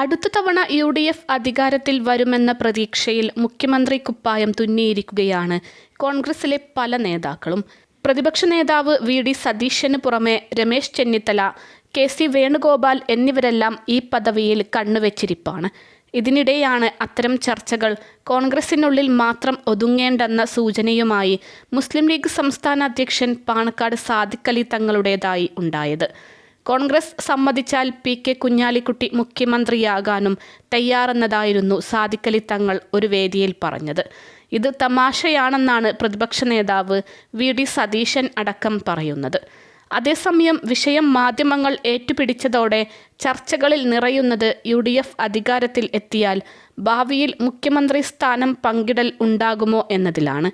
അടുത്ത തവണ U D F അധികാരത്തിൽ വരുമെന്ന പ്രതീക്ഷയിൽ മുഖ്യമന്ത്രി കുപ്പായം തുന്നിയിരിക്കുകയാണ്. കോൺഗ്രസിലെ പല നേതാക്കളും. പ്രതിപക്ഷ നേതാവ് വി ഡി സതീശന് പുറമെ രമേശ് ചെന്നിത്തല കെ സി വേണുഗോപാൽ എന്നിവരെല്ലാം ഈ പദവിയിൽ കണ്ണുവെച്ചിരിപ്പാണ്. ഇതിനിടെയാണ് അത്തരം ചർച്ചകൾ കോൺഗ്രസിനുള്ളിൽ മാത്രം ഒതുങ്ങേണ്ടെന്ന സൂചനയുമായി മുസ്ലിം ലീഗ് സംസ്ഥാന അധ്യക്ഷൻ പാണക്കാട് സാദിഖലി തങ്ങളുടേതായി ഉണ്ടായത്. കോൺഗ്രസ് സമ്മതിച്ചാൽ പി കെ കുഞ്ഞാലിക്കുട്ടി മുഖ്യമന്ത്രിയാകാനും തയ്യാറെന്നതായിരുന്നു സാദിഖലി തങ്ങൾ ഒരു വേദിയിൽ പറഞ്ഞത്. ഇത് തമാശയാണെന്നാണ് പ്രതിപക്ഷ നേതാവ് വി ഡി സതീശൻ അടക്കം പറയുന്നത്. അതേസമയം വിഷയം മാധ്യമങ്ങൾ ഏറ്റുപിടിച്ചതോടെ ചർച്ചകളിൽ നിറയുന്നത് യു ഡി എഫ് അധികാരത്തിൽ എത്തിയാൽ ഭാവിയിൽ മുഖ്യമന്ത്രി സ്ഥാനം പങ്കിടൽ ഉണ്ടാകുമോ എന്നതിലാണ്.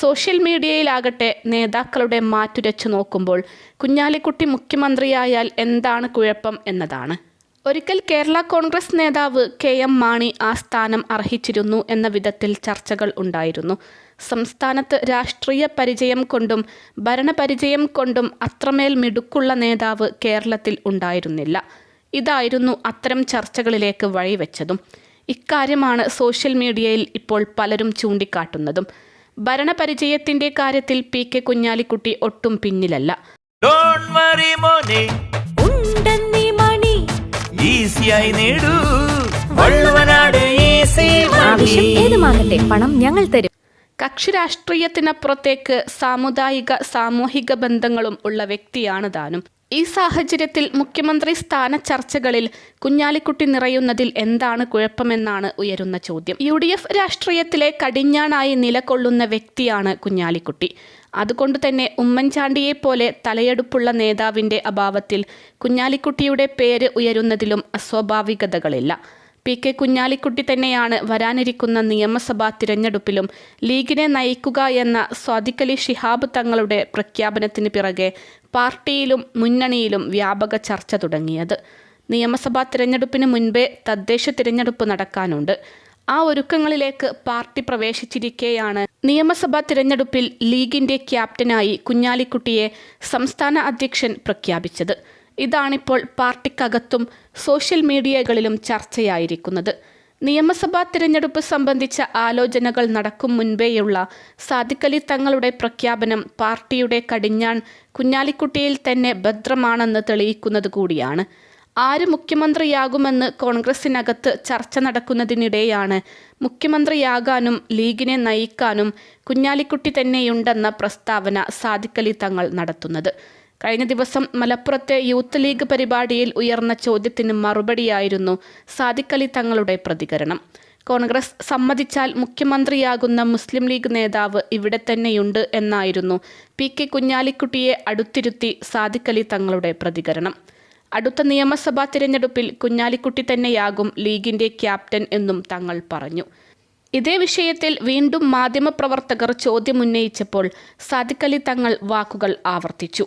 സോഷ്യൽ മീഡിയയിലാകട്ടെ നേതാക്കളുടെ മാറ്റുരച്ചു നോക്കുമ്പോൾ കുഞ്ഞാലിക്കുട്ടി മുഖ്യമന്ത്രിയായാൽ എന്താണ് കുഴപ്പം എന്നതാണ്. ഒരിക്കൽ കേരള കോൺഗ്രസ് നേതാവ് കെ എം മാണി ആ സ്ഥാനം അർഹിച്ചിരുന്നു എന്ന വിധത്തിൽ ചർച്ചകൾ ഉണ്ടായിരുന്നു. സംസ്ഥാനത്ത് രാഷ്ട്രീയ പരിചയം കൊണ്ടും ഭരണപരിചയം കൊണ്ടും അത്രമേൽ മിടുക്കുള്ള നേതാവ് കേരളത്തിൽ ഉണ്ടായിരുന്നില്ല. ഇതായിരുന്നു അത്തരം ചർച്ചകളിലേക്ക് വഴിവെച്ചതും. ഇക്കാര്യമാണ് സോഷ്യൽ മീഡിയയിൽ ഇപ്പോൾ പലരും ചൂണ്ടിക്കാട്ടുന്നതും. ഭരണപരിചയത്തിന്റെ കാര്യത്തിൽ പി കെ കുഞ്ഞാലിക്കുട്ടി ഒട്ടും പിന്നിലല്ല. പണം ഞങ്ങൾ തരും. കക്ഷി രാഷ്ട്രീയത്തിനപ്പുറത്തേക്ക് സാമുദായിക സാമൂഹിക ബന്ധങ്ങളും ഉള്ള വ്യക്തിയാണ് താനും. ഈ സാഹചര്യത്തിൽ മുഖ്യമന്ത്രി സ്ഥാന ചർച്ചകളിൽ കുഞ്ഞാലിക്കുട്ടി നിറയുന്നതിൽ എന്താണ് കുഴപ്പമെന്നാണ് ഉയരുന്ന ചോദ്യം. യു ഡി എഫ് രാഷ്ട്രീയത്തിലെ കടിഞ്ഞാണായി നിലകൊള്ളുന്ന വ്യക്തിയാണ് കുഞ്ഞാലിക്കുട്ടി. അതുകൊണ്ട് തന്നെ ഉമ്മൻചാണ്ടിയെ പോലെ തലയെടുപ്പുള്ള നേതാവിന്റെ അഭാവത്തിൽ കുഞ്ഞാലിക്കുട്ടിയുടെ പേര് ഉയരുന്നതിലും അസ്വാഭാവികതകളില്ല. പി കെ കുഞ്ഞാലിക്കുട്ടി തന്നെയാണ് വരാനിരിക്കുന്ന നിയമസഭാ തിരഞ്ഞെടുപ്പിലും ലീഗിനെ നയിക്കുക എന്ന സ്വാദിഖലി ഷിഹാബ് തങ്ങളുടെ പ്രഖ്യാപനത്തിന് പിറകെ പാർട്ടിയിലും മുന്നണിയിലും വ്യാപക ചർച്ച തുടങ്ങിയത്. നിയമസഭാ തിരഞ്ഞെടുപ്പിന് മുൻപേ തദ്ദേശ തിരഞ്ഞെടുപ്പ് നടക്കാനുണ്ട്. ആ ഒരുക്കങ്ങളിലേക്ക് പാർട്ടി പ്രവേശിച്ചിരിക്കെയാണ്. നിയമസഭാ തിരഞ്ഞെടുപ്പിൽ ലീഗിന്റെ ക്യാപ്റ്റനായി കുഞ്ഞാലിക്കുട്ടിയെ സംസ്ഥാന അധ്യക്ഷൻ പ്രഖ്യാപിച്ചത്. ഇതാണിപ്പോൾ പാർട്ടിക്കകത്തും സോഷ്യൽ മീഡിയകളിലും ചർച്ചയായിരിക്കുന്നത്. നിയമസഭാ തിരഞ്ഞെടുപ്പ് സംബന്ധിച്ച ആലോചനകൾ നടക്കും മുൻപേയുള്ള സാദിഖലി തങ്ങളുടെ പ്രഖ്യാപനം പാർട്ടിയുടെ കടിഞ്ഞാൺ കുഞ്ഞാലിക്കുട്ടിയിൽ തന്നെ ഭദ്രമാണെന്ന് തെളിയിക്കുന്നത് കൂടിയാണ്. ആര് മുഖ്യമന്ത്രിയാകുമെന്ന് കോൺഗ്രസിനകത്ത് ചർച്ച നടക്കുന്നതിനിടെയാണ് മുഖ്യമന്ത്രിയാകാനും ലീഗിനെ നയിക്കാനും കുഞ്ഞാലിക്കുട്ടി തന്നെയുണ്ടെന്ന പ്രസ്താവന സാദിഖലി തങ്ങൾ നടത്തുന്നത്. കഴിഞ്ഞ ദിവസം മലപ്പുറത്തെ യൂത്ത് ലീഗ് പരിപാടിയിൽ ഉയർന്ന ചോദ്യത്തിന് മറുപടിയായിരുന്നു സാദിഖലി തങ്ങളുടെ പ്രതികരണം. കോൺഗ്രസ് സമ്മതിച്ചാൽ മുഖ്യമന്ത്രിയാകുന്ന മുസ്ലിം ലീഗ് നേതാവ് ഇവിടെ തന്നെയുണ്ട് എന്നായിരുന്നു പി കെ കുഞ്ഞാലിക്കുട്ടിയെ അടുത്തിരുത്തി സാദിഖലി തങ്ങളുടെ പ്രതികരണം. അടുത്ത നിയമസഭാ തിരഞ്ഞെടുപ്പിൽ കുഞ്ഞാലിക്കുട്ടി തന്നെയാകും ലീഗിന്റെ ക്യാപ്റ്റൻ എന്നും തങ്ങൾ പറഞ്ഞു. ഇതേ വിഷയത്തിൽ വീണ്ടും മാധ്യമപ്രവർത്തകർ ചോദ്യമുന്നയിച്ചപ്പോൾ സാദിഖലി തങ്ങൾ വാക്കുകൾ ആവർത്തിച്ചു.